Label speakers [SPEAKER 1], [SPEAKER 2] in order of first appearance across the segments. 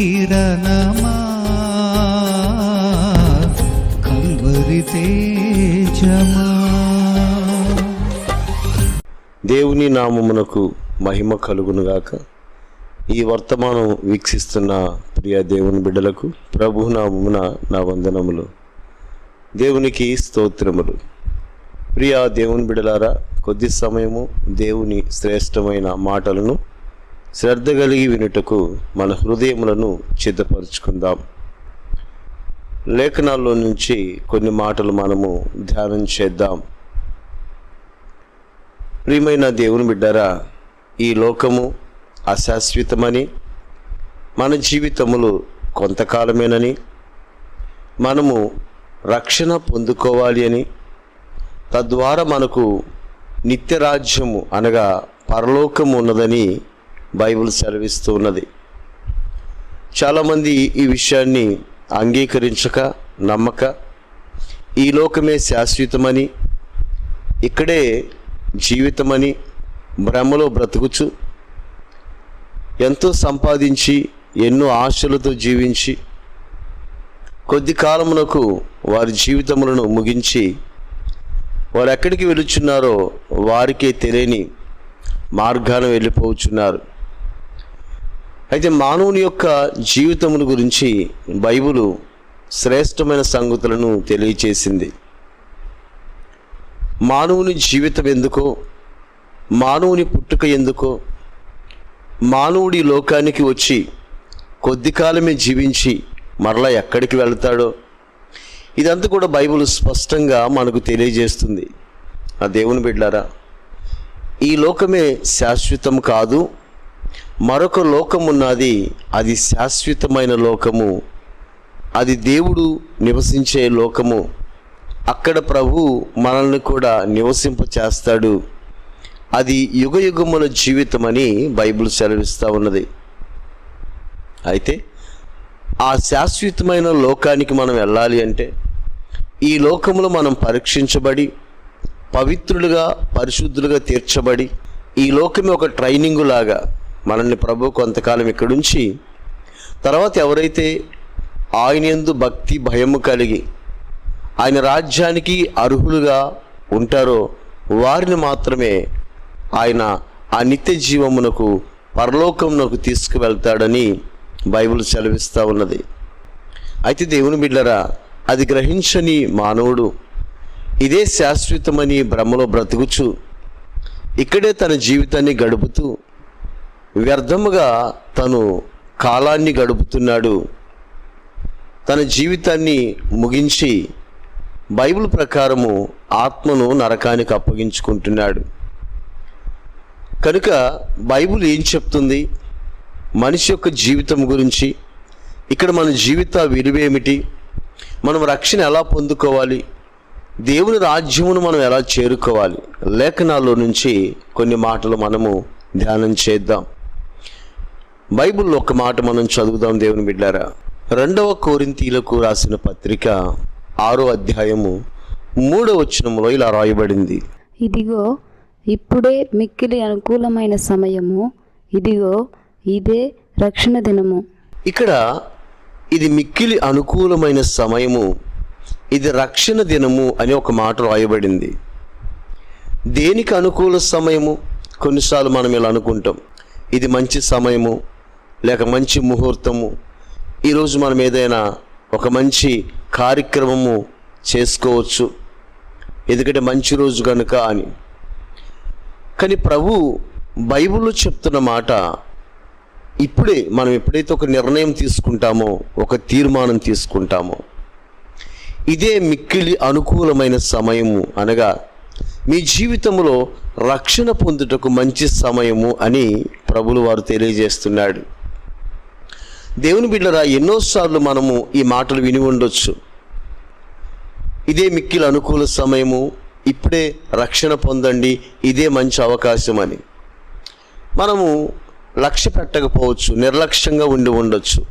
[SPEAKER 1] కిరణమా? Calvary తేజమా?
[SPEAKER 2] దేవుని నామమునకు మహిమ కలుగునుగాక. ఈ వర్తమానం వీక్షిస్తున్న ప్రియ దేవుని బిడ్డలకు ప్రభు నామమున నా వందనములు. దేవునికి స్తోత్రములు. ప్రియా దేవుని బిడలారా కొద్ది సమయము దేవుని శ్రేష్టమైన మాటలను శ్రద్ధ కలిగి వినుటకు మన హృదయములను సిద్ధపరచుకుందాం. లేఖనాల్లో నుంచి కొన్ని మాటలు మనము ధ్యానం చేద్దాం. ప్రియమైన దేవుని బిడ్డారా ఈ లోకము అశాశ్వతమని మన జీవితములు కొంతకాలమేనని మనము రక్షణ పొందుకోవాలి అని తద్వారా మనకు నిత్యరాజ్యము అనగా పరలోకము ఉన్నదని బైబిల్ సెలవిస్తూ ఉన్నది. చాలామంది ఈ విషయాన్ని అంగీకరించక నమ్మక ఈ లోకమే శాశ్వతమని ఇక్కడే జీవితమని భ్రమలో బ్రతుకుచు ఎంతో సంపాదించి ఎన్నో ఆశలతో జీవించి కొద్ది కాలమునకు వారి జీవితములను ముగించి వారు ఎక్కడికి వెళుచున్నారో వారికే తెలియని మార్గాన వెళ్ళిపోతున్నారు అయితే మానవుని యొక్క జీవితముల గురించి బైబిలు శ్రేష్టమైన సంగతులను తెలియచేసింది. మానవుని జీవితం ఎందుకో మానవుని పుట్టుక ఎందుకో మానవుడి లోకానికి వచ్చి కొద్ది కాలమే జీవించి మరలా ఎక్కడికి వెళ్తాడో ఇదంతా కూడా బైబుల్ స్పష్టంగా మనకు తెలియజేస్తుంది. ఆ దేవుని బిడ్డారా ఈ లోకమే శాశ్వతం కాదు మరొక లోకమున్నది అది శాశ్వతమైన లోకము. అది దేవుడు నివసించే లోకము. అక్కడ ప్రభు మనల్ని కూడా నివసింప చేస్తాడు అది యుగ యుగముల జీవితం అని బైబిల్ సెలవిస్తూ ఉన్నది. అయితే ఆ శాశ్వతమైన లోకానికి మనం వెళ్ళాలి అంటే ఈ లోకములో మనం పరీక్షించబడి పవిత్రులుగా పరిశుద్ధులుగా తీర్చబడి ఈ లోకమే ఒక ట్రైనింగు లాగా మనల్ని ప్రభు కొంతకాలం ఇక్కడుంచి తర్వాత ఎవరైతే ఆయన ఎందు భక్తి భయము కలిగి ఆయన రాజ్యానికి అర్హులుగా ఉంటారో వారిని మాత్రమే ఆయన ఆ నిత్య జీవమునకు పరలోకమునకు తీసుకువెళ్తాడని బైబిల్ సెలవిస్తూ ఉన్నది. అయితే దేవుని బిడ్డరా అది గ్రహించని మానవుడు ఇదే శాశ్వతమని భ్రమలో బ్రతుకుచు ఇక్కడే తన జీవితాన్ని గడుపుతూ వ్యర్థముగా తను కాలాన్ని గడుపుతున్నాడు. తన జీవితాన్ని ముగించి బైబిల్ ప్రకారము ఆత్మను నరకానికి అప్పగించుకుంటున్నాడు. కనుక బైబిల్ ఏం చెప్తుంది? మనిషి యొక్క జీవితం గురించి ఇక్కడ మన జీవిత విలువేమిటి మనం రక్షణ ఎలా పొందుకోవాలి? దేవుని రాజ్యమును మనం ఎలా చేరుకోవాలి? లేఖనాల్లో నుంచి కొన్ని మాటలు మనము ధ్యానం చేద్దాం. బైబిల్లో ఒక మాట మనం చదువుదాం దేవుని బిడ్డారా రెండవ కోరింతీలకు రాసిన పత్రిక ఆరో అధ్యాయము మూడో వచనములో ఇలా రాయబడింది.
[SPEAKER 3] ఇదిగో ఇప్పుడే మిక్కిలి అనుకూలమైన సమయము. ఇదిగో ఇదే రక్షణ దినము.
[SPEAKER 2] ఇక్కడ ఇది మిక్కిలి అనుకూలమైన సమయము. ఇది రక్షణ దినము అని ఒక మాట రాయబడింది. దేనికి అనుకూల సమయము? కొన్నిసార్లు మనం ఇలా అనుకుంటాం. ఇది మంచి సమయము. లేక మంచి ముహూర్తము. ఈరోజు మనం ఏదైనా ఒక మంచి కార్యక్రమము చేసుకోవచ్చు. ఎందుకంటే మంచి రోజు కనుక అని. కానీ ప్రభు బైబిల్లో చెప్తున్న మాట ఇప్పుడే మనం ఎప్పుడైతే ఒక నిర్ణయం తీసుకుంటామో ఒక తీర్మానం తీసుకుంటామో ఇదే మిక్కిలి అనుకూలమైన సమయము అనగా మీ జీవితంలో రక్షణ పొందుటకు మంచి సమయము అని ప్రభులు వారు తెలియజేస్తున్నాడు. దేవుని బిడ్డరా ఎన్నోసార్లు మనము ఈ మాటలు విని ఉండొచ్చు. ఇదే మిక్కిలి అనుకూల సమయము ఇప్పుడే రక్షణ పొందండి ఇదే మంచి అవకాశం అని. మనము లక్ష్య పెట్టకపోవచ్చు నిర్లక్ష్యంగా ఉండి ఉండొచ్చు.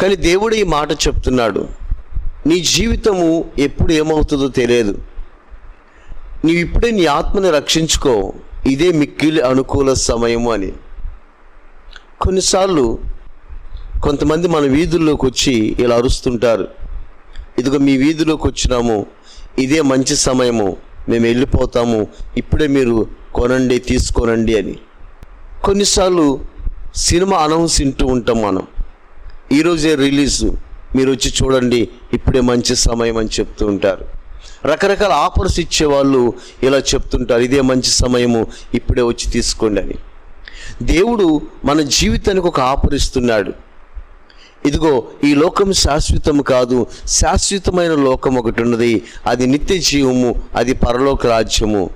[SPEAKER 2] కానీ దేవుడు ఈ మాట చెప్తున్నాడు నీ జీవితము ఎప్పుడు ఏమవుతుందో తెలియదు. నీవు ఇప్పుడే నీ ఆత్మని రక్షించుకో ఇదే మిక్కిలి అనుకూల సమయము అని. కొన్నిసార్లు కొంతమంది మన వీధుల్లోకి వచ్చి ఇలా అరుస్తుంటారు. ఇదిగో మీ వీధిలోకి వచ్చినాము. ఇదే మంచి సమయము. మేము వెళ్ళిపోతాము. ఇప్పుడే మీరు కొనండి తీసుకోనండి అని. కొన్నిసార్లు సినిమా అనౌన్స్ వింటూ ఉంటాం మనం. ఈరోజే రిలీజు. మీరు వచ్చి చూడండి ఇప్పుడే మంచి సమయం అని చెప్తూ ఉంటారు. రకరకాల ఆఫర్స్ ఇచ్చేవాళ్ళు ఇలా చెప్తుంటారు ఇదే మంచి సమయము ఇప్పుడే వచ్చి తీసుకోండి అని. దేవుడు మన జీవితానికి ఒక ఆఫర్ ఇస్తున్నాడు. ఇదిగో ఈ లోకం శాశ్వతం కాదు శాశ్వతమైన లోకం ఒకటి ఉన్నది అది నిత్య జీవము అది పరలోక రాజ్యము.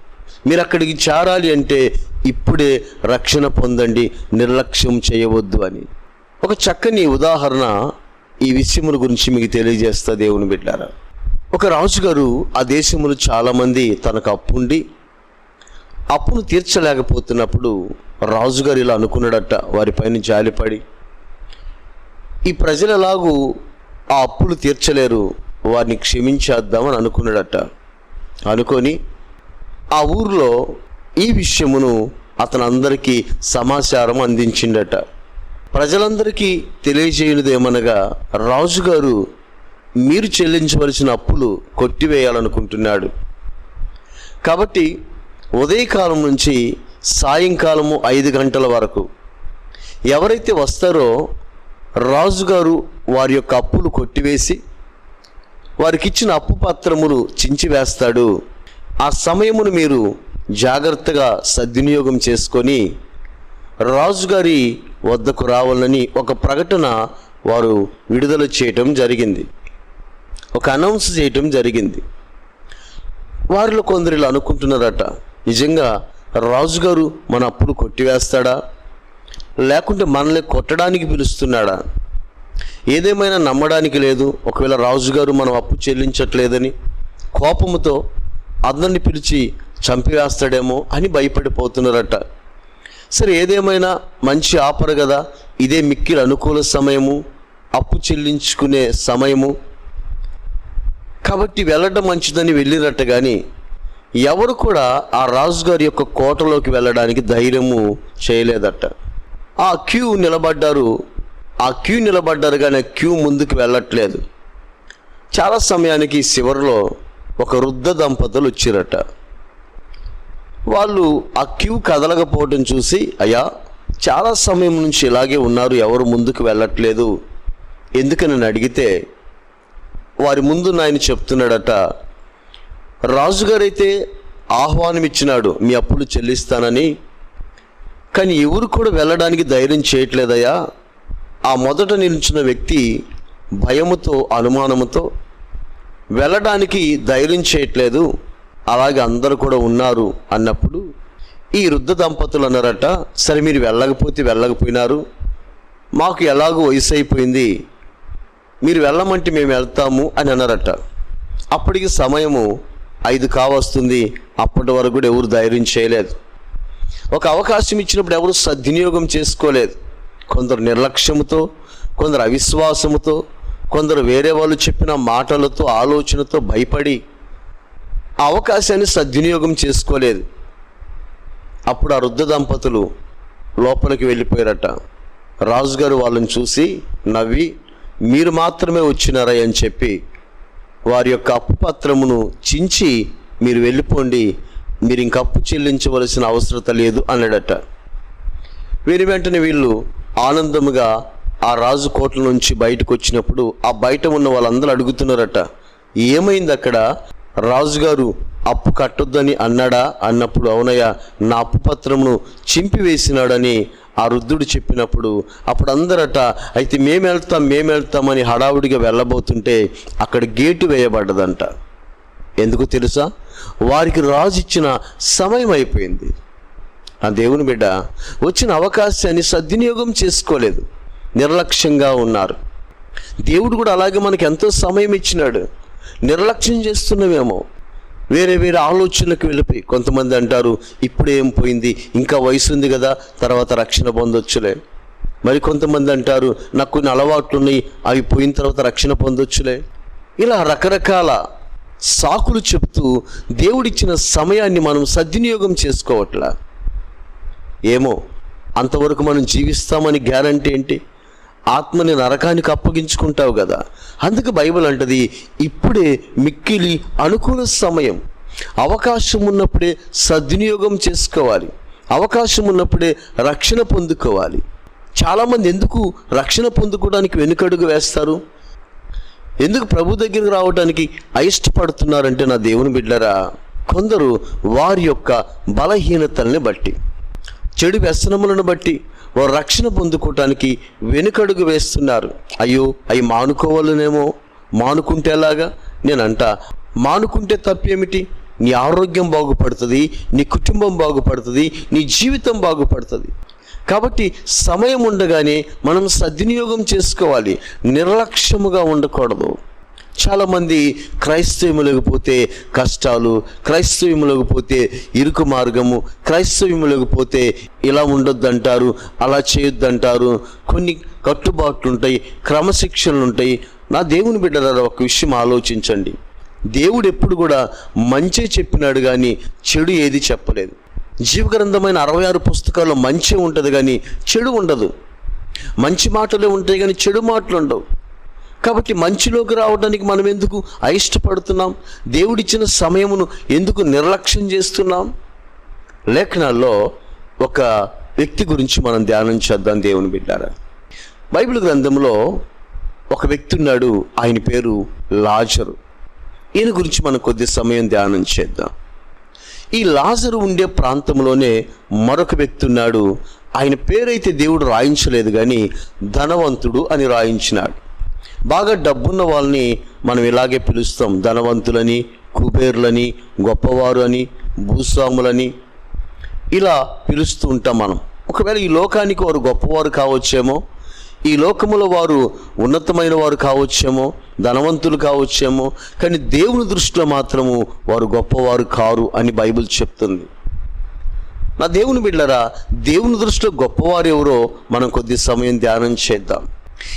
[SPEAKER 2] మీరు అక్కడికి చేరాలి అంటే ఇప్పుడే రక్షణ పొందండి నిర్లక్ష్యం చేయవద్దు అని. ఒక చక్కని ఉదాహరణ ఈ విషయముల గురించి మీకు తెలియజేస్తా దేవుని బిడ్డారా. ఒక రాజుగారు ఆ దేశంలో చాలామంది తనకు అప్పుండి అప్పును తీర్చలేకపోతున్నప్పుడు రాజుగారు ఇలా అనుకున్నాడట వారిపైన జాలిపడి ఈ ప్రజలలాగూ ఆ అప్పులు తీర్చలేరు. వారిని క్షమించేద్దామని అనుకున్నాడట. అనుకొని ఆ ఊర్లో ఈ విషయమును అతను అందరికీ సమాచారం అందించిండట. ప్రజలందరికీ తెలియజేయనిదేమనగా రాజుగారు మీరు చెల్లించవలసిన అప్పులు కొట్టివేయాలనుకుంటున్నాడు. కాబట్టి ఉదయకాలం నుంచి సాయంకాలము ఐదు గంటల వరకు ఎవరైతే వస్తారో రాజుగారు వారి యొక్క అప్పులు కొట్టివేసి వారికి ఇచ్చిన అప్పు పత్రములు చించివేస్తాడు. ఆ సమయమును మీరు జాగ్రత్తగా సద్వినియోగం చేసుకొని రాజుగారి వద్దకు రావాలని ఒక ప్రకటన వారు విడుదల చేయటం జరిగింది. ఒక అనౌన్స్ చేయటం జరిగింది. వారిలో కొందరు ఇలా అనుకుంటున్నారట నిజంగా రాజుగారు మన అప్పులు కొట్టివేస్తాడా? లేకుంటే మనల్ని కొట్టడానికి పిలుస్తున్నాడా? ఏదేమైనా నమ్మడానికి లేదు. ఒకవేళ రాజుగారు మనం అప్పు చెల్లించట్లేదని కోపముతో అందరిని పిలిచి చంపివేస్తాడేమో అని భయపడిపోతున్నారట. సరే ఏదేమైనా మంచి ఆఫర్ కదా ఇదే మిక్కిలి అనుకూల సమయము అప్పు చెల్లించుకునే సమయము. కాబట్టి వెళ్ళడం మంచిదని వెళ్ళినట్ట కానీ ఎవరు కూడా ఆ రాజుగారి యొక్క కోటలోకి వెళ్ళడానికి ధైర్యము చేయలేదట. ఆ క్యూ నిలబడ్డారు. ఆ క్యూ నిలబడ్డారు కానీ ఆ క్యూ ముందుకు వెళ్ళట్లేదు. చాలా సమయానికి చివరిలో ఒక వృద్ధ దంపతులు వచ్చారట. వాళ్ళు ఆ క్యూ కదలకపోవడం చూసి అయ్యా చాలా సమయం నుంచి ఇలాగే ఉన్నారు ఎవరు ముందుకు వెళ్ళట్లేదు. ఎందుకని నన్ను అడిగితే వారి ముందు నాయన చెప్తున్నాడట రాజుగారైతే ఆహ్వానం ఇచ్చినాడు మీ అప్పులు చెల్లిస్తానని కానీ ఎవరు కూడా వెళ్ళడానికి ధైర్యం చేయట్లేదయ్యా. ఆ మొదట నిలిచిన వ్యక్తి భయముతో అనుమానముతో వెళ్ళడానికి ధైర్యం చేయట్లేదు. అలాగే అందరూ కూడా ఉన్నారు అన్నప్పుడు ఈ వృద్ధ దంపతులు అన్నారట సరే మీరు వెళ్ళకపోతే వెళ్ళకపోయినారు. మాకు ఎలాగో వయసు అయిపోయింది. మీరు వెళ్ళమంటే మేము వెళ్తాము అని అన్నారట. అప్పటికి సమయము ఐదు కావస్తుంది. అప్పటి వరకు కూడా ఎవరు ధైర్యం చేయలేదు. ఒక అవకాశం ఇచ్చినప్పుడు ఎవరు సద్వినియోగం చేసుకోలేదు. కొందరు నిర్లక్ష్యముతో కొందరు అవిశ్వాసముతో కొందరు వేరే వాళ్ళు చెప్పిన మాటలతో ఆలోచనతో భయపడి ఆ అవకాశాన్ని సద్వినియోగం చేసుకోలేదు. అప్పుడు ఆ వృద్ధ దంపతులు లోపలికి వెళ్ళిపోయారట. రాజుగారు వాళ్ళని చూసి నవ్వి మీరు మాత్రమే వచ్చినారా? అని చెప్పి వారి యొక్క అప్పు పత్రమును చించి మీరు వెళ్ళిపోండి. మీరు ఇంక అప్పు చెల్లించవలసిన అవసరత లేదు అన్నాడట. వీరి వెంటనే వీళ్ళు ఆనందముగా ఆ రాజు కోట్ల నుంచి బయటకు వచ్చినప్పుడు ఆ బయట ఉన్న వాళ్ళందరూ అడుగుతున్నారట ఏమైంది అక్కడ? రాజుగారు అప్పు కట్టొద్దని అన్నాడా? అన్నప్పుడు అవునయ్య నా అప్పు పత్రమును చింపివేసినాడని ఆ వృద్ధుడు చెప్పినప్పుడు అప్పుడు అందరట అయితే మేము వెళ్తాం మేము వెళ్తామని హడావుడిగా వెళ్ళబోతుంటే అక్కడ గేటు వేయబడ్డదంట. ఎందుకు తెలుసా? వారికి రాజు ఇచ్చిన సమయం అయిపోయింది. ఆ దేవుని బిడ్డ వచ్చిన అవకాశాన్ని సద్వినియోగం చేసుకోలేదు. నిర్లక్ష్యంగా ఉన్నారు. దేవుడు కూడా అలాగే మనకు ఎంతో సమయం ఇచ్చినాడు. నిర్లక్ష్యం చేస్తున్నామేమో. వేరే వేరే ఆలోచనలకు వెళ్ళిపోయి కొంతమంది అంటారు ఇప్పుడే ఏం పోయింది? ఇంకా వయసు ఉంది కదా తర్వాత రక్షణ పొందొచ్చులే. మరి కొంతమంది అంటారు నాకు కొన్ని అలవాట్లు ఉన్నాయి అవి పోయిన తర్వాత రక్షణ పొందొచ్చులే. ఇలా రకరకాల సాకులు చెప్తూ దేవుడిచ్చిన సమయాన్ని మనం సద్వినియోగం చేసుకోవట్లా? ఏమో అంతవరకు మనం జీవిస్తామని గ్యారంటీ ఏంటి? ఆత్మని నరకానికి అప్పగించుకుంటావు కదా? అందుకు బైబిల్ అంటది ఇప్పుడే మిక్కిలి అనుకూల సమయం. అవకాశం ఉన్నప్పుడే సద్వినియోగం చేసుకోవాలి. అవకాశం ఉన్నప్పుడే రక్షణ పొందుకోవాలి. చాలామంది ఎందుకు రక్షణ పొందుకోవడానికి వెనుకడుగు వేస్తారు? ఎందుకు ప్రభు దగ్గరికి రావడానికి అయిష్టపడుతున్నారంటే నా దేవుని బిడ్డరా కొందరు వారి యొక్క బలహీనతల్ని బట్టి చెడు వ్యసనములను బట్టి వారు రక్షణ పొందుకోవటానికి వెనుకడుగు వేస్తున్నారు. అయ్యో అవి మానుకోవాలనేమో? మానుకుంటే నేను నేనంట మానుకుంటే తప్పేమిటి? నీ ఆరోగ్యం బాగుపడుతుంది నీ కుటుంబం బాగుపడుతుంది నీ జీవితం బాగుపడుతుంది. కాబట్టి సమయం ఉండగానే మనం సద్వినియోగం చేసుకోవాలి. నిర్లక్ష్యముగా ఉండకూడదు. చాలామంది క్రైస్తవ్యములకు పోతే కష్టాలు క్రైస్తవ్యములకు పోతే ఇరుకు మార్గము క్రైస్తవ్యములకు పోతే ఇలా ఉండొద్దంటారు అలా చేయొద్దంటారు. కొన్ని కట్టుబాట్లు ఉంటాయి క్రమశిక్షణలు ఉంటాయి నా దేవుని బిడ్డలారా ఒక విషయం ఆలోచించండి. దేవుడు ఎప్పుడు కూడా మంచి చెప్పినాడు కానీ చెడు ఏది చెప్పలేదు. జీవగ్రంథమైన అరవై ఆరు పుస్తకాల్లో మంచి ఉంటుంది కానీ చెడు ఉండదు. మంచి మాటలే ఉంటాయి కానీ చెడు మాటలు ఉండవు. కాబట్టి మంచిలోకి రావడానికి మనం ఎందుకు అయిష్టపడుతున్నాం? దేవుడిచ్చిన సమయమును ఎందుకు నిర్లక్ష్యం చేస్తున్నాం? లేఖనాల్లో ఒక వ్యక్తి గురించి మనం ధ్యానం చేద్దాం దేవుని బిడ్డారా. బైబిల్ గ్రంథంలో ఒక వ్యక్తి ఉన్నాడు ఆయన పేరు లాజరు. ఈయన గురించి మనం కొద్ది సమయం ధ్యానం చేద్దాం. ఈ లాజరు ఉండే ప్రాంతంలోనే మరొక వ్యక్తి ఉన్నాడు. ఆయన పేరైతే దేవుడు రాయించలేదు కానీ ధనవంతుడు అని రాయించినాడు. బాగా డబ్బున్న వాళ్ళని మనం ఇలాగే పిలుస్తాం. ధనవంతులని కుబేర్లని గొప్పవారు అని భూస్వాములని ఇలా పిలుస్తూ ఉంటాం మనం. ఒకవేళ ఈ లోకానికి వారు గొప్పవారు కావచ్చేమో ఈ లోకములో వారు ఉన్నతమైన వారు కావచ్చేమో ధనవంతులు కావచ్చేమో కానీ దేవుని దృష్టిలో మాత్రము వారు గొప్పవారు కారు అని బైబిల్ చెప్తుంది. నా దేవుని బిడ్డరా దేవుని దృష్టిలో గొప్పవారు ఎవరో మనం కొద్ది సమయం ధ్యానం చేద్దాం.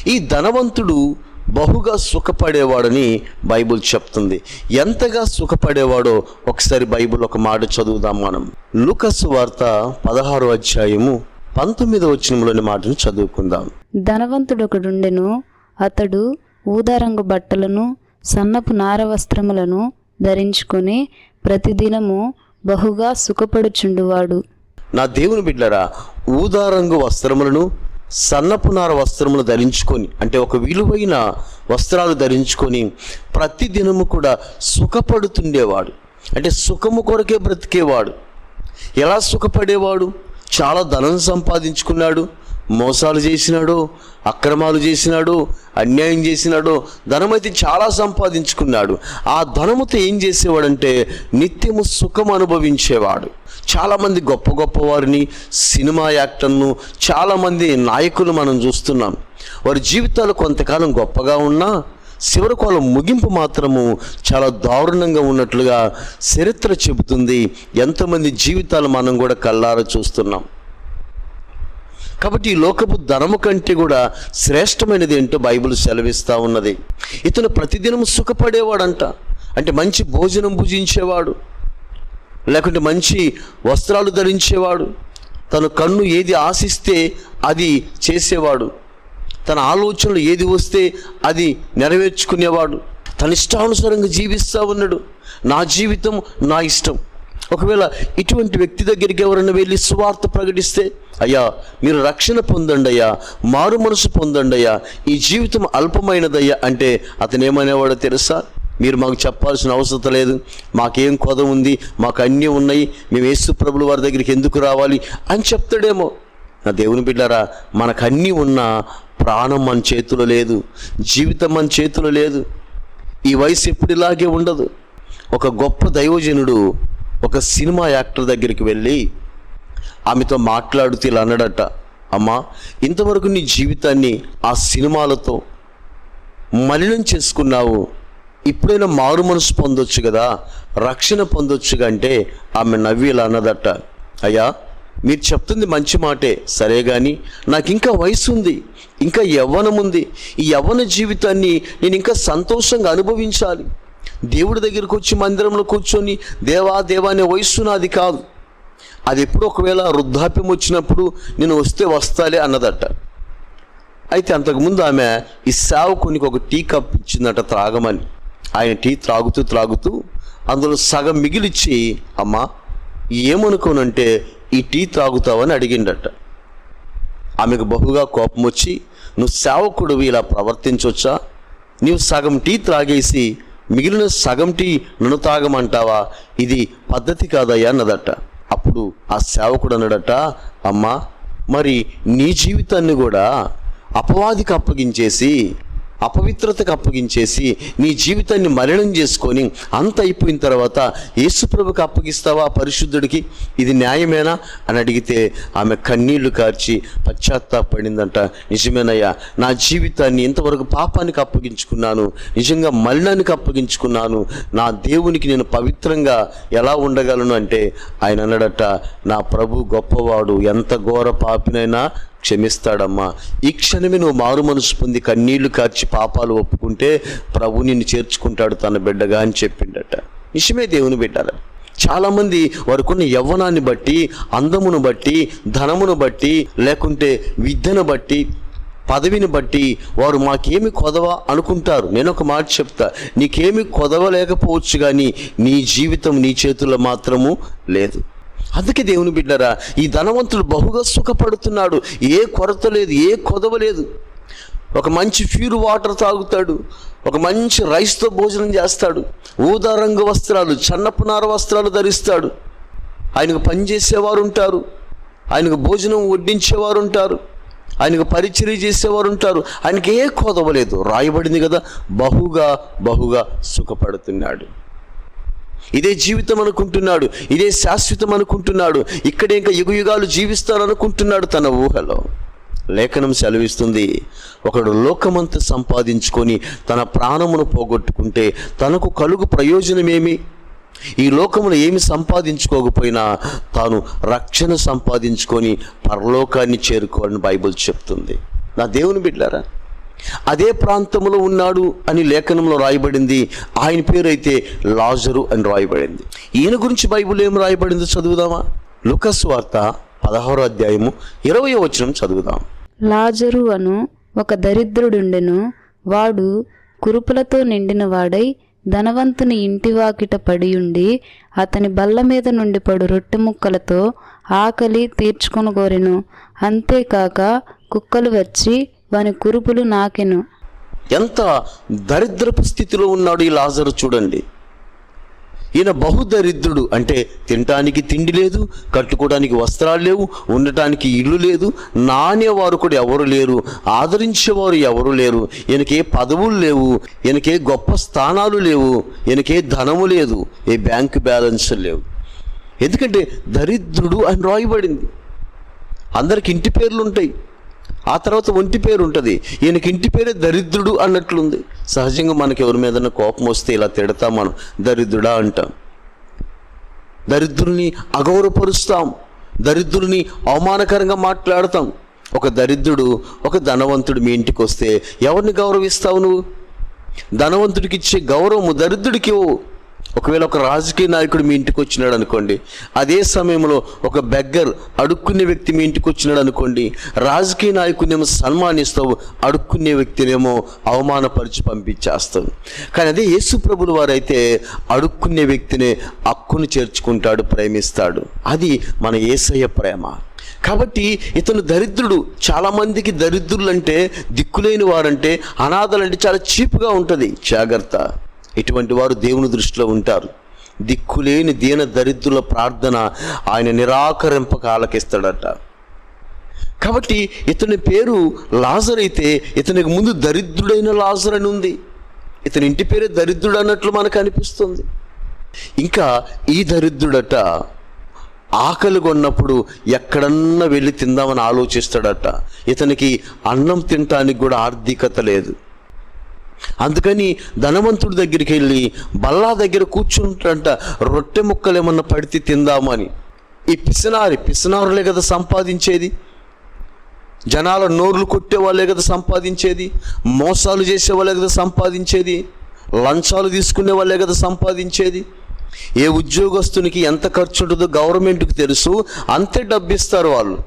[SPEAKER 2] ఈ ధనవంతుడు బహుగా సుఖపడేవాడని బైబిల్ చెప్తుంది. ఎంతగా సుఖపడేవాడో ఒకసారి బైబిల్ ఒక మాట చదువుదాం మనం. లూకస్ వార్త పదహారు అధ్యాయము పంతొమ్మిదో వచనంలోని మాటను చదువుకుందాం.
[SPEAKER 3] ధనవంతుడొకడుండెను. అతడు ఊదారంగు బట్టలను సన్నపు నార వస్త్రములను ధరించుకొని ప్రతిదినము బహుగా సుఖపడుచుండువాడు.
[SPEAKER 2] నా దేవుని బిడ్డరా ఊదారంగు వస్త్రములను సన్నపు నార వస్త్రములు ధరించుకొని అంటే ఒక విలువైన వస్త్రాలు ధరించుకొని ప్రతి దినము కూడా సుఖపడుతుండేవాడు. అంటే సుఖము కొరకే బ్రతికేవాడు. ఎలా సుఖపడేవాడు? చాలా ధనం సంపాదించుకున్నాడు. మోసాలు చేసినాడు అక్రమాలు చేసినాడు అన్యాయం చేసినాడు ధనమైతే చాలా సంపాదించుకున్నాడు. ఆ ధనముతో ఏం చేసేవాడంటే నిత్యము సుఖం అనుభవించేవాడు. చాలామంది గొప్ప గొప్ప వారిని సినిమా యాక్టర్ను చాలామంది నాయకులు మనం చూస్తున్నాం. వారి జీవితాలు కొంతకాలం గొప్పగా ఉన్నా చివరికి వాళ్ళ ముగింపు మాత్రము చాలా దారుణంగా ఉన్నట్లుగా చరిత్ర చెబుతుంది. ఎంతమంది జీవితాలు మనం కూడా కల్లారా చూస్తున్నాం. కాబట్టి ఈ లోకపు ధనము కంటే కూడా శ్రేష్టమైనది ఏంటో బైబిల్ సెలవిస్తూ ఉన్నది. ఇతను ప్రతిదినం సుఖపడేవాడంట. అంటే మంచి భోజనం భుజించేవాడు. లేకుంటే మంచి వస్త్రాలు ధరించేవాడు. తన కన్ను ఏది ఆశిస్తే అది చేసేవాడు. తన ఆలోచనలు ఏది వస్తే అది నెరవేర్చుకునేవాడు. తన ఇష్టానుసారంగా జీవిస్తూ ఉన్నాడు. నా జీవితం నా ఇష్టం. ఒకవేళ ఇటువంటి వ్యక్తి దగ్గరికి ఎవరైనా వెళ్ళి స్వార్థ ప్రకటిస్తే అయ్యా మీరు రక్షణ పొందండి అయ్యా మారు మనసు పొందండి అయ్యా ఈ జీవితం అల్పమైనదయ్యా అంటే అతను ఏమనేవాడో తెలుసా? మీరు మాకు చెప్పాల్సిన అవసరం లేదు మాకేం కొద ఉంది మాకు అన్నీ ఉన్నాయి మేము యేసు ప్రభులు వారి దగ్గరికి ఎందుకు రావాలి అని చెప్తాడేమో. నా దేవుని బిడ్డారా మనకు అన్నీ ఉన్న ప్రాణం మన చేతిలో లేదు జీవితం మన చేతిలో లేదు ఈ వయసు ఎప్పుడు ఇలాగే ఉండదు. ఒక గొప్ప దైవజనుడు ఒక సినిమా యాక్టర్ దగ్గరికి వెళ్ళి ఆమెతో మాట్లాడుతూ ఇలా అన్నాడట అమ్మా ఇంతవరకు నీ జీవితాన్ని ఆ సినిమాలతో మలినం చేసుకున్నావు. ఇప్పుడైనా మారు మనసు పొందొచ్చు కదా రక్షణ పొందొచ్చుగా అంటే ఆమె నవ్వి ఇలా అన్నదట అయ్యా మీరు చెప్తుంది మంచి మాటే సరే కానీ నాకు ఇంకా వయసు ఉంది ఇంకా యవ్వనం ఉంది ఈ యవ్వన జీవితాన్ని నేను ఇంకా సంతోషంగా అనుభవించాలి. దేవుడి దగ్గరికి వచ్చి మందిరంలో కూర్చొని దేవా దేవా అనే వయస్సు నాది కాదు. అది ఎప్పుడు ఒకవేళ వృద్ధాప్యం వచ్చినప్పుడు నేను వస్తే వస్తాలే అన్నదట. అయితే అంతకుముందు ఆమె ఈ సేవకునికి ఒక టీ కప్ ఇచ్చిందట త్రాగమని. ఆయన టీ త్రాగుతూ త్రాగుతూ అందులో సగం మిగిలిచ్చి అమ్మా ఏమనుకోనంటే ఈ టీ త్రాగుతావని అడిగిండట. ఆమెకు బహుగా కోపం వచ్చి నువ్వు సేవకుడు ఇలా ప్రవర్తించవచ్చా నీవు సగం టీ త్రాగేసి మిగిలిన సగం టీ నన్ను తాగమంటావా? ఇది పద్ధతి కాదయ్యా అన్నదట. అప్పుడు ఆ సేవకుడు అన్నాడట అమ్మా మరి నీ జీవితాన్ని కూడా అపవాదికి అప్పగించేసి అపవిత్రతకు అప్పగించేసి నీ జీవితాన్ని మలినం చేసుకొని అంత అయిపోయిన తర్వాత యేసుప్రభుకి అప్పగిస్తావా పరిశుద్ధుడికి? ఇది న్యాయమేనా? అని అడిగితే ఆమె కన్నీళ్ళు కార్చి పశ్చాత్తాపడిందంట నిజమేనయ్యా నా జీవితాన్ని ఇంతవరకు పాపానికి అప్పగించుకున్నాను నిజంగా మలినానికి అప్పగించుకున్నాను. నా దేవునికి నేను పవిత్రంగా ఎలా ఉండగలను అంటే ఆయన అన్నాడట నా ప్రభు గొప్పవాడు ఎంత ఘోర పాపినైనా క్షమిస్తాడమ్మా. ఈ క్షణమే నువ్వు మారు మనసు పొంది కన్నీళ్ళు కార్చి పాపాలు ఒప్పుకుంటే ప్రభు నిన్ను చేర్చుకుంటాడు తన బిడ్డగా అని చెప్పిండట. నిజమే దేవుని బిడ్డాల చాలామంది వారికున్న యవ్వనాన్ని బట్టి అందమును బట్టి ధనమును బట్టి లేకుంటే విద్యను బట్టి పదవిని బట్టి వారు మాకేమి కొదవ అనుకుంటారు. నేను ఒక మాట చెప్తా. నీకేమి కొదవ లేకపోవచ్చు కానీ నీ జీవితం నీ చేతుల్లో మాత్రము లేదు. అందుకే దేవుని బిడ్డరా ఈ ధనవంతుడు బహుగా సుఖపడుతున్నాడు. ఏ కొరత లేదు ఏ కొదవ లేదు. ఒక మంచి ప్యూర్ వాటర్ తాగుతాడు ఒక మంచి రైస్తో భోజనం చేస్తాడు ఊదా రంగు వస్త్రాలు చన్నపు నార వస్త్రాలు ధరిస్తాడు. ఆయనకు పనిచేసేవారు ఉంటారు ఆయనకు భోజనం వడ్డించేవారు ఉంటారు ఆయనకు పరిచర్య చేసేవారు ఉంటారు. ఆయనకి ఏ కొదవలేదు రాయబడింది కదా బహుగా బహుగా సుఖపడుతున్నాడు. ఇదే జీవితం అనుకుంటున్నాడు ఇదే శాశ్వతం అనుకుంటున్నాడు ఇక్కడే ఇంకా యుగయుగాలు యుగాలు అనుకుంటున్నాడు తన ఊహలో. లేఖనం సెలవిస్తుంది ఒకడు లోకమంతా సంపాదించుకొని తన ప్రాణమును పోగొట్టుకుంటే తనకు కలుగు ప్రయోజనమేమి? ఈ లోకమును ఏమి సంపాదించుకోకపోయినా తాను రక్షణ సంపాదించుకొని పరలోకాన్ని చేరుకోవాలని బైబిల్ చెప్తుంది. నా దేవుని బిడ్డారా అదే ప్రాంతంలో ఉన్నాడు అని లేఖనంలో రాయబడింది. ఆయన పేరైతే లాజరు అని రాయబడింది. ఈయన గురించి బైబిల్ ఏం రాయబడింది చదువుదామా? లుకస్ వార్త పదహారో అధ్యాయము ఇరవై వచనం చదువుదాం.
[SPEAKER 3] లాజరు అను ఒక దరిద్రుడుండెను. వాడు కురుపులతో నిండిన వాడై ధనవంతుని ఇంటి వాకిట పడియుండి అతని బల్ల మీద నుండి పడు రొట్టె ముక్కలతో ఆకలి తీర్చుకొనగోరెను. అంతేకాక కుక్కలు వచ్చి వాని కురుపులు నాకెను.
[SPEAKER 2] ఎంత దరిద్రపు స్థితిలో ఉన్నాడు ఈ లాజరు చూడండి. ఈయన బహుదరిద్రుడు. అంటే తినటానికి తిండి లేదు కట్టుకోవడానికి వస్త్రాలు లేవు ఉండటానికి ఇల్లు లేదు నానేవారు కూడా ఎవరు లేరు ఆదరించేవారు ఎవరు లేరు. ఈయనకే పదవులు లేవు ఈయనకే గొప్ప స్థానాలు లేవు ఈయనకే ధనము లేదు ఏ బ్యాంక్ బ్యాలెన్స్ లేవు. ఎందుకంటే దరిద్రుడు అని రాయబడింది. అందరికి ఇంటి పేర్లు ఉంటాయి ఆ తర్వాత ఒంటి పేరు ఉంటుంది. ఈయనకి ఇంటి పేరే దరిద్రుడు అన్నట్లుంది. సహజంగా మనకి ఎవరి మీద కోపం వస్తే ఇలా తిడతాం మనం. దరిద్రుడా అంటాం. దరిద్రుని అగౌరవపరుస్తాం. దరిద్రుని అవమానకరంగా మాట్లాడతాం. ఒక దరిద్రుడు ఒక ధనవంతుడు మీ ఇంటికి వస్తే ఎవరిని గౌరవిస్తావు నువ్వు? ధనవంతుడికి ఇచ్చే గౌరవము దరిద్రుడికి ఇవ్వవు. ఒకవేళ ఒక రాజకీయ నాయకుడు మీ ఇంటికి వచ్చినాడు అనుకోండి అదే సమయంలో ఒక బెగ్గర్ అడుక్కునే వ్యక్తి మీ ఇంటికి వచ్చినాడు అనుకోండి రాజకీయ నాయకునేమో సన్మానిస్తావు అడుక్కునే వ్యక్తినేమో అవమానపరిచి పంపించేస్తావు కానీ అదే యేసు ప్రభులు వారైతే అడుక్కునే వ్యక్తిని అక్కును చేర్చుకుంటాడు ప్రేమిస్తాడు. అది మన ఏసయ్య ప్రేమ. కాబట్టి ఇతను దరిద్రుడు చాలామందికి దరిద్రులు అంటే దిక్కులేని వారంటే అనాథలంటే చాలా చీప్గా ఉంటుంది. జాగ్రత్త. ఇటువంటి వారు దేవుని దృష్టిలో ఉంటారు. దిక్కులేని దీన దరిద్రుల ప్రార్థన ఆయన నిరాకరింపక ఆలకిస్తాడట కాబట్టి ఇతని పేరు లాజర్ అయితే ఇతనికి ముందు దరిద్రుడైన లాజర్ అని ఉంది. ఇతని ఇంటి పేరే దరిద్రుడు అన్నట్లు మనకు అనిపిస్తుంది. ఇంకా ఈ దరిద్రుడట ఆకలి కొన్నప్పుడు ఎక్కడన్నా వెళ్ళి తిందామని ఆలోచిస్తాడట. ఇతనికి అన్నం తినటానికి కూడా ఆర్థికత లేదు. అందుకని ధనవంతుడి దగ్గరికి వెళ్ళి బల్లా దగ్గర కూర్చుంటాడంట రొట్టె ముక్కలు ఏమన్నా పడితే తిందామని ఈ పిసినారి పిసినారులే కదా సంపాదించేది. జనాల నోర్లు కొట్టే వాళ్ళే కదా సంపాదించేది. మోసాలు చేసే వాళ్ళే కదా సంపాదించేది. లంచాలు తీసుకునే వాళ్ళే కదా సంపాదించేది. ఏ ఉద్యోగస్తునికి ఎంత ఖర్చు ఉంటుందో గవర్నమెంట్కి తెలుసు అంతే డబ్బిస్తారు వాళ్ళు.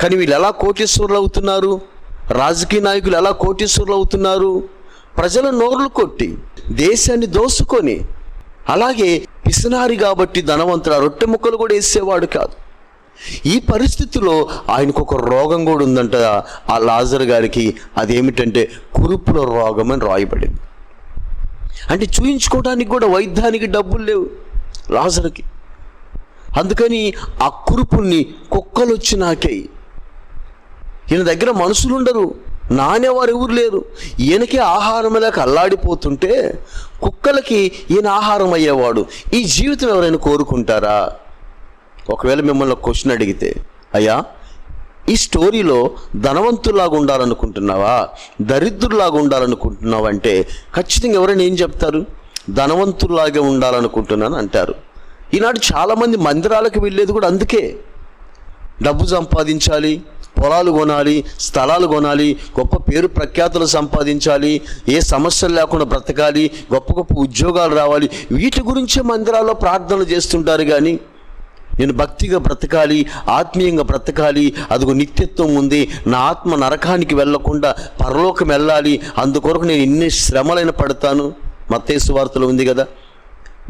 [SPEAKER 2] కానీ వీళ్ళు ఎలా కోటేశ్వరులు అవుతున్నారు? రాజకీయ నాయకులు ఎలా కోటీశ్వరులు అవుతున్నారు? ప్రజల నోర్లు కొట్టి దేశాన్ని దోసుకొని అలాగే పిసినారి కాబట్టి ధనవంతుడు ఆ రొట్టె ముక్కలు కూడా వేసేవాడు కాదు. ఈ పరిస్థితిలో ఆయనకు ఒక రోగం కూడా ఉందంట. ఆ లాజర్ గారికి అదేమిటంటే కురుపుల రోగం అని రాయబడింది. అంటే చూయించుకోవడానికి కూడా వైద్యానికి డబ్బులు లేవు లాజర్కి. అందుకని ఆ కురుపుల్ని కుక్కలు వచ్చి నాకే ఈయన దగ్గర మనుషులు ఉండరు నానేవారు ఎవరు లేరు. ఈయనకే ఆహారం లేక అల్లాడిపోతుంటే కుక్కలకి ఈయన ఆహారం అయ్యేవాడు. ఈ జీవితం ఎవరైనా కోరుకుంటారా? ఒకవేళ మిమ్మల్ని క్వశ్చన్ అడిగితే అయ్యా ఈ స్టోరీలో ధనవంతులాగా ఉండాలనుకుంటున్నావా? దరిద్రులాగా ఉండాలనుకుంటున్నావా అంటే ఖచ్చితంగా ఎవరైనా ఏం చెప్తారు? ధనవంతులాగా ఉండాలనుకుంటున్నాను అంటారు. ఈనాడు చాలామంది మందిరాలకు వెళ్ళేది కూడా అందుకే. డబ్బు సంపాదించాలి పొలాలు కొనాలి స్థలాలు కొనాలి గొప్ప పేరు ప్రఖ్యాతులు సంపాదించాలి ఏ సమస్యలు లేకుండా బ్రతకాలి గొప్ప గొప్ప ఉద్యోగాలు రావాలి. వీటి గురించే మందిరాల్లో ప్రార్థనలు చేస్తుంటారు కానీ నేను భక్తిగా బ్రతకాలి ఆత్మీయంగా బ్రతకాలి అదిగో నిత్యత్వం ఉంది నా ఆత్మ నరకానికి వెళ్ళకుండా పరలోకం వెళ్ళాలి అందుకొరకు నేను ఎన్ని శ్రమలైన పడతాను. మత్తేసు వార్తలు ఉంది కదా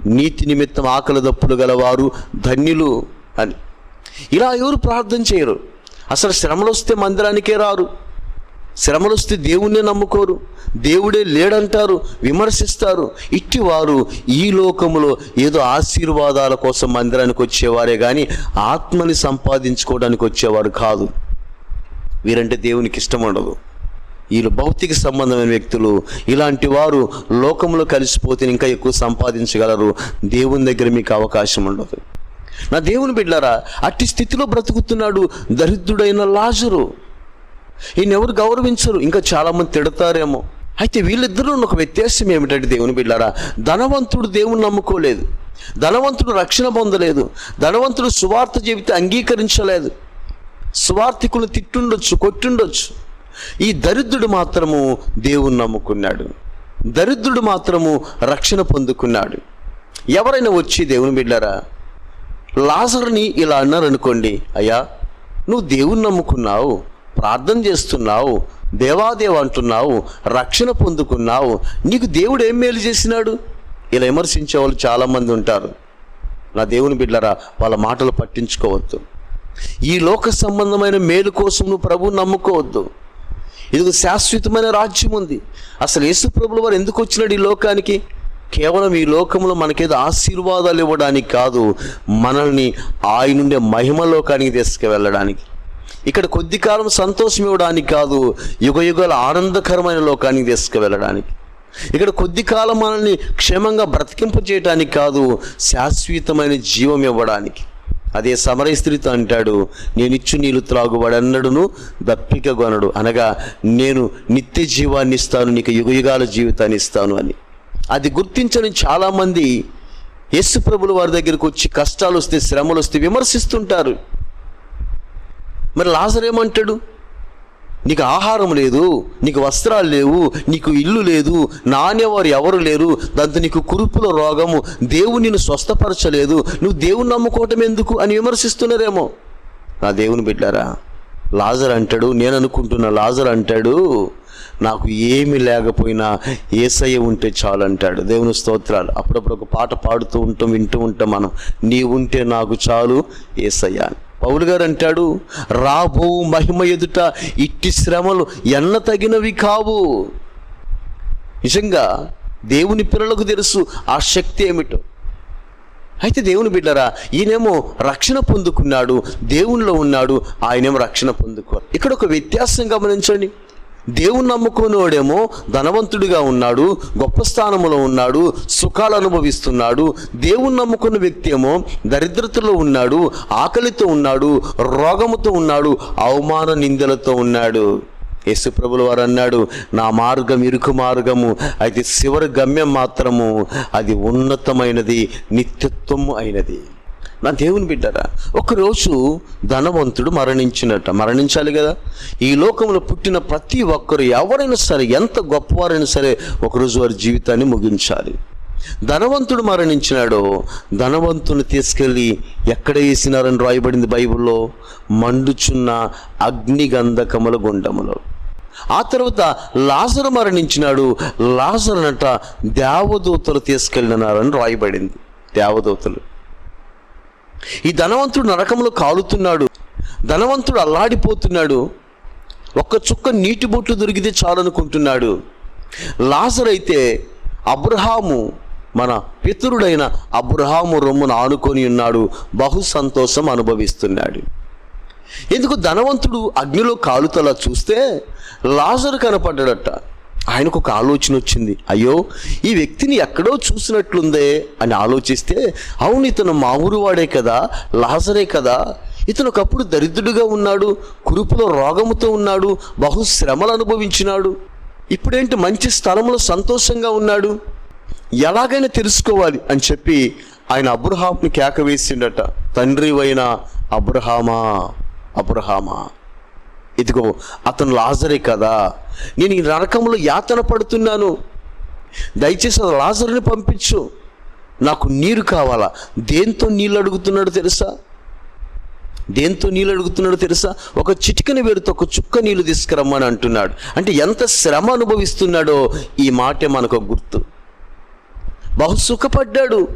[SPEAKER 2] నీతి నిమిత్తం ఆకలి దప్పులు గలవారు ధన్యులు అని. ఇలా ఎవరు ప్రార్థన చేయరు? అసలు శ్రమలు వస్తే మందిరానికే రారు. శ్రమలు వస్తే దేవుణ్ణే నమ్ముకోరు. దేవుడే లేడంటారు విమర్శిస్తారు. ఇట్టివారు ఈ లోకములో ఏదో ఆశీర్వాదాల కోసం మందిరానికి వచ్చేవారే కానీ ఆత్మని సంపాదించుకోవడానికి వచ్చేవారు కాదు. వీరంటే దేవునికి ఇష్టం ఉండదు. వీళ్ళు భౌతిక సంబంధమైన వ్యక్తులు. ఇలాంటి వారు లోకంలో కలిసిపోతే ఇంకా ఎక్కువ సంపాదించగలరు. దేవుని దగ్గర మీకు అవకాశం ఉండదు. నా దేవుని బిడ్డారా అట్టి స్థితిలో బ్రతుకుతున్నాడు దరిద్రుడైన లాజరు. ఈయన ఎవరు గౌరవించరు ఇంకా చాలామంది తిడతారేమో. అయితే వీళ్ళిద్దరూ ఒక వ్యత్యాసం ఏమిటంటే దేవుని బిడ్డారా ధనవంతుడు దేవుని నమ్ముకోలేదు. ధనవంతుడు రక్షణ పొందలేదు. ధనవంతుడు సువార్త చెబితే అంగీకరించలేదు. సువార్థికులు తిట్టుండొచ్చు కొట్టుండొచ్చు. ఈ దరిద్రుడు మాత్రము దేవుని నమ్ముకున్నాడు. దరిద్రుడు మాత్రము రక్షణ పొందుకున్నాడు. ఎవరైనా వచ్చి దేవుని బిడ్డారా లాజర్ని ఇలా అన్నారనుకోండి అయ్యా నువ్వు దేవుని నమ్ముకున్నావు ప్రార్థన చేస్తున్నావు దేవాదేవ అంటున్నావు రక్షణ పొందుకున్నావు నీకు దేవుడు ఏం మేలు చేసినాడు? ఇలా విమర్శించే వాళ్ళు చాలామంది ఉంటారు. నా దేవుని బిడ్డరా వాళ్ళ మాటలు పట్టించుకోవద్దు. ఈ లోక సంబంధమైన మేలు కోసం నువ్వు ప్రభు నమ్ముకోవద్దు. ఇది శాశ్వతమైన రాజ్యం ఉంది. అసలు యేసు ప్రభుల వారు ఎందుకు వచ్చినాడు ఈ లోకానికి? కేవలం ఈ లోకంలో మనకేదో ఆశీర్వాదాలు ఇవ్వడానికి కాదు మనల్ని ఆయనుండే మహిమలోకానికి మహిమ లోకానికి తీసుకువెళ్ళడానికి. ఇక్కడ కొద్ది కాలం సంతోషం ఇవ్వడానికి కాదు యుగ యుగాల ఆనందకరమైన లోకానికి తీసుకువెళ్ళడానికి. ఇక్కడ కొద్ది కాలం మనల్ని క్షేమంగా బ్రతికింపు చేయడానికి కాదు శాశ్వతమైన జీవం ఇవ్వడానికి. అదే సమరయ స్త్రీతో అంటాడు నేను నీళ్ళు త్రాగువాడన్నడును దప్పిక కొనడు. అనగా నేను నిత్య జీవాన్ని ఇస్తాను నీకు యుగయుగాల జీవితాన్ని ఇస్తాను అని. అది గుర్తించని చాలామంది యేసు ప్రభులు వారి దగ్గరికి వచ్చి కష్టాలు వస్తే శ్రమలు వస్తే విమర్శిస్తుంటారు. మరి లాజర్ ఏమంటాడు? నీకు ఆహారం లేదు నీకు వస్త్రాలు లేవు నీకు ఇల్లు లేదు నానేవారు ఎవరు లేరు దాంతో నీకు కురుపుల రోగము దేవుడు నిన్ను స్వస్థపరచలేదు నువ్వు దేవుని నమ్ముకోవటం ఎందుకు అని విమర్శిస్తున్నారేమో. నా దేవుని బిడ్డారా లాజర్ అంటాడు నేను అనుకుంటున్న లాజర్ అంటాడు నాకు ఏమి లేకపోయినా ఏసయ్య ఉంటే చాలు అంటాడు. దేవుని స్తోత్రాలు. అప్పుడప్పుడు ఒక పాట పాడుతూ ఉంటాం వింటూ ఉంటాం మనం. నీ ఉంటే నాకు చాలు ఏసయ్య అని. పౌలు గారు అంటాడు రాబో మహిమ ఎదుట ఇట్టి శ్రమలు ఎన్న తగినవి కావు. నిజంగా దేవుని పిల్లలకు తెలుసు ఆ శక్తి ఏమిటో. అయితే దేవుని బిడ్డరా ఈయనేమో రక్షణ పొందుకున్నాడు దేవునిలో ఉన్నాడు ఆయనేమో రక్షణ పొందుకో ఇక్కడ ఒక వ్యత్యాసం గమనించండి. దేవుని నమ్ముకునేవాడేమో ధనవంతుడిగా ఉన్నాడు గొప్ప స్థానంలో ఉన్నాడు సుఖాలు అనుభవిస్తున్నాడు. దేవుని నమ్ముకున్న వ్యక్తి ఏమో దరిద్రతలో ఉన్నాడు ఆకలితో ఉన్నాడు రోగముతో ఉన్నాడు అవమాన నిందలతో ఉన్నాడు. యేసుప్రభుల వారు అన్నాడు నా మార్గం ఇరుకు మార్గము అయితే చివరి గమ్యం మాత్రము అది ఉన్నతమైనది నిత్యత్వము అయినది. నా దేవుని బిడ్డరా ఒకరోజు ధనవంతుడు మరణించినట. మరణించాలి కదా? ఈ లోకంలో పుట్టిన ప్రతి ఒక్కరు ఎవరైనా సరే ఎంత గొప్పవారైనా సరే ఒకరోజు వారి జీవితాన్ని ముగించాలి. ధనవంతుడు మరణించినాడో ధనవంతుని తీసుకెళ్ళి ఎక్కడ వేసినారని రాయబడింది బైబిల్లో? మండుచున్న అగ్నిగంధకముల గుండములో. ఆ తర్వాత లాజరు మరణించినాడు. లాజరునట దేవదూతలు తీసుకెళ్ళినారని రాయబడింది. దేవదూతలు. ఈ ధనవంతుడు నరకంలో కాలుతున్నాడు. ధనవంతుడు అల్లాడిపోతున్నాడు. ఒక్క చుక్క నీటి బొట్టు దొరికితే చాలనుకుంటున్నాడు. లాజర్ అయితే అబ్రహాము మన పితరుడైన అబ్రహాము రొమ్మును ఆనుకొని ఉన్నాడు. బహు సంతోషం అనుభవిస్తున్నాడు. ఎందుకు ధనవంతుడు అగ్నిలో కాలుతలా చూస్తే లాజరు కనపడ్డాడట. ఆయనకు ఒక ఆలోచన వచ్చింది. అయ్యో ఈ వ్యక్తిని ఎక్కడో చూసినట్లుందే అని ఆలోచిస్తే అవును ఇతను మా ఊరు వాడే కదా లాజరే కదా. ఇతను ఒకప్పుడు దరిద్రుడిగా ఉన్నాడు కురుపులో రోగముతో ఉన్నాడు బహు శ్రమలు అనుభవించినాడు. ఇప్పుడేంటి మంచి స్థలంలో సంతోషంగా ఉన్నాడు? ఎలాగైనా తెలుసుకోవాలి అని చెప్పి ఆయన అబ్రహాంని కేక వేసిండట తండ్రి అయిన అబ్రహామా అబ్రహామా. ఇదిగో అతను లాజరే కదా. నేను ఈ నరకంలో యాతన పడుతున్నాను. దయచేసి లాజర్ని పంపించు. నాకు నీరు కావాలా? దేంతో నీళ్ళు అడుగుతున్నాడు తెలుసా? దేంతో నీళ్ళు అడుగుతున్నాడు తెలుసా? ఒక చిటికని వేరుతో ఒక చుక్క నీళ్ళు తీసుకురమ్మని అంటున్నాడు. అంటే ఎంత శ్రమ అనుభవిస్తున్నాడో ఈ మాటే మనకు గుర్తు. బహు సుఖపడ్డాడు.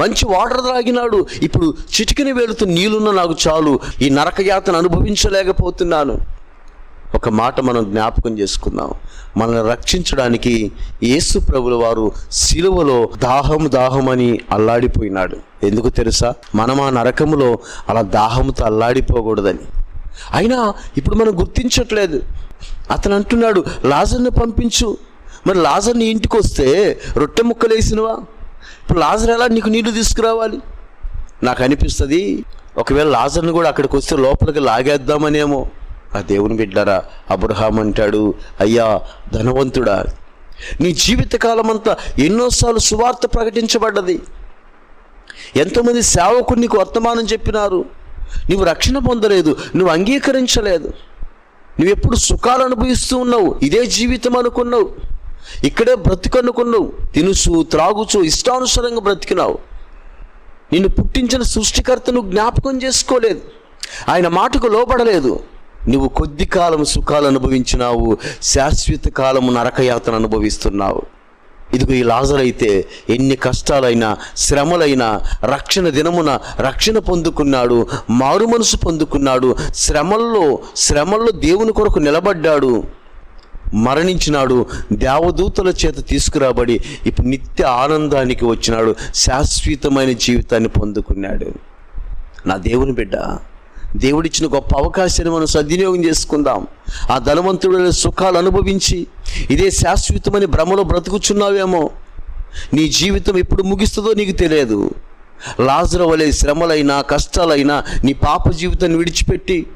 [SPEAKER 2] మంచి వాటర్ త్రాగినాడు. ఇప్పుడు చిటికని వేలుతూ నీళ్ళున్న నాకు చాలు. ఈ నరకయాతన అనుభవించలేకపోతున్నాను. ఒక మాట మనం జ్ఞాపకం చేసుకుందాం. మనల్ని రక్షించడానికి యేసు ప్రభుల వారు సిలువలో దాహం దాహం అని అల్లాడిపోయినాడు. ఎందుకు తెలుసా? మనం ఆ నరకములో అలా దాహంతో అల్లాడిపోకూడదని. అయినా ఇప్పుడు మనం గుర్తించట్లేదు. అతను అంటున్నాడు లాజర్ని పంపించు. మరి లాజర్ని ఇంటికి వస్తే రొట్టె ముక్కలేసినవా? ఇప్పుడు లాజర్ ఎలా నీకు నీళ్ళు తీసుకురావాలి? నాకు అనిపిస్తుంది ఒకవేళ లాజర్ని కూడా అక్కడికి వస్తే లోపలికి లాగేద్దామనేమో. ఆ దేవుని బిడ్డారా అబ్రహాం అంటాడు అయ్యా ధనవంతుడా నీ జీవితకాలం అంతా ఎన్నోసార్లు సువార్త ప్రకటించబడ్డది. ఎంతోమంది సేవకుడు నీకు వర్తమానం చెప్పినారు. నువ్వు రక్షణ పొందలేదు నువ్వు అంగీకరించలేదు. నువ్వు ఎప్పుడు సుఖాలు అనుభవిస్తూ ఉన్నావు ఇదే జీవితం అనుకున్నావు. ఇక్కడే బ్రతికనుకున్నావు. తినుసు త్రాగుచు ఇష్టానుసారంగా బ్రతికినావు. నిన్ను పుట్టించిన సృష్టికర్తను జ్ఞాపకం చేసుకోలేదు. ఆయన మాటకు లోబడలేదు. నువ్వు కొద్ది కాలం సుఖాలు అనుభవించినావు. శాశ్వత కాలము నరకయాతన అనుభవిస్తున్నావు. ఇదిగో ఈ లాజరైతే ఎన్ని కష్టాలైనా శ్రమలైనా రక్షణ దినమున రక్షణ పొందుకున్నాడు మారు మనసు పొందుకున్నాడు శ్రమల్లో శ్రమల్లో దేవుని కొరకు నిలబడ్డాడు. మరణించినాడు. దేవదూతల చేత తీసుకురాబడి ఇప్పుడు నిత్య ఆనందానికి వచ్చినాడు. శాశ్వతమైన జీవితాన్ని పొందుకున్నాడు. నా దేవుని బిడ్డ దేవుడిచ్చిన గొప్ప అవకాశాన్ని మనం సద్వినియోగం చేసుకుందాం. ఆ ధనవంతుడైన సుఖాలు అనుభవించి ఇదే శాశ్వతమని భ్రమలో బ్రతుకుచున్నావేమో. నీ జీవితం ఎప్పుడు ముగిస్తుందో నీకు తెలియదు. లాజర వలె శ్రమలైనా కష్టాలైనా నీ పాప జీవితాన్ని విడిచిపెట్టి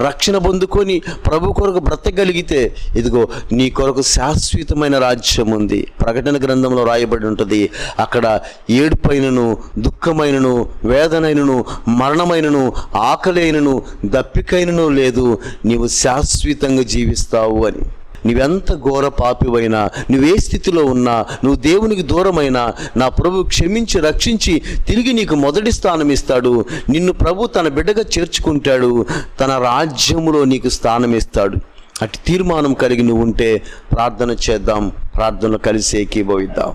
[SPEAKER 2] రక్షణ పొందుకొని ప్రభు కొరకు బ్రతకగలిగితే ఇదిగో నీ కొరకు శాశ్వతమైన రాజ్యం ఉంది. ప్రకటన గ్రంథంలో రాయబడి ఉంటుంది అక్కడ ఏడుపైనను దుఃఖమైనను వేదనైనను మరణమైనను ఆకలైనను దప్పికైనను లేదు నీవు శాశ్వతంగా జీవిస్తావు అని. నువ్వెంత ఘోర పాపివైనా నువ్వే స్థితిలో ఉన్నా నువ్వు దేవునికి దూరమైనా నా ప్రభు క్షమించి రక్షించి తిరిగి నీకు మొదటి స్థానం ఇస్తాడు. నిన్ను ప్రభు తన బిడ్డగా చేర్చుకుంటాడు. తన రాజ్యములో నీకు స్థానం ఇస్తాడు. అటు తీర్మానం కలిగి నువ్వు ఉంటే ప్రార్థన చేద్దాం. ప్రార్థన కలిసి ఏకీభవిద్దాం.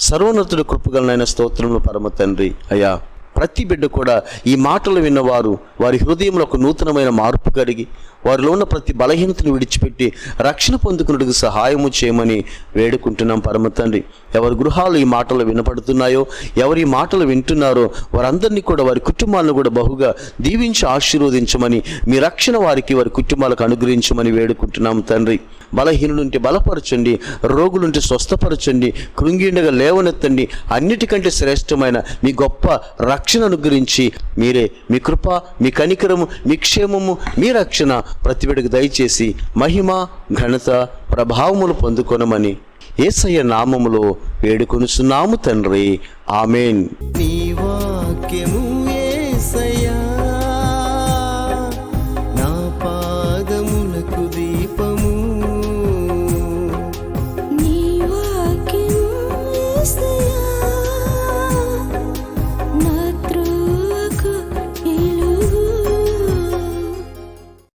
[SPEAKER 2] సర్వోన్నతుడు కృపగలనైన స్తోత్రములు పరమ తండ్రి. అయ్యా ప్రతి బిడ్డ కూడా ఈ మాటలు విన్నవారు వారి హృదయంలో ఒక నూతనమైన మార్పు కలిగి వారిలో ఉన్న ప్రతి బలహీనతను విడిచిపెట్టి రక్షణ పొందుకున్నట్టుకు సహాయము చేయమని వేడుకుంటున్నాం పరమ తండ్రి. ఎవరి గృహాలు ఈ మాటలు వినపడుతున్నాయో ఎవరి మాటలు వింటున్నారో వారందరినీ కూడా వారి కుటుంబాలను కూడా బహుగా దీవించి ఆశీర్వదించమని మీ రక్షణ వారికి వారి కుటుంబాలకు అనుగ్రహించమని వేడుకుంటున్నాం తండ్రి. బలహీనులుంటే బలపరచండి రోగులుంటే స్వస్థపరచండి కృంగిండగా లేవనెత్తండి అన్నిటికంటే శ్రేష్టమైన మీ గొప్ప రక్షణ అనుగ్రహించి మీరే మీ కృప మీ కనికరము మీ క్షేమము మీ రక్షణ ప్రతిబిడకు దయచేసి మహిమ ఘనత ప్రభావములు పొందుకొనమని ఏసయ్య నామములో వేడుకొనుచున్నాము తండ్రి. ఆమెన్.
[SPEAKER 1] నీ వాక్యము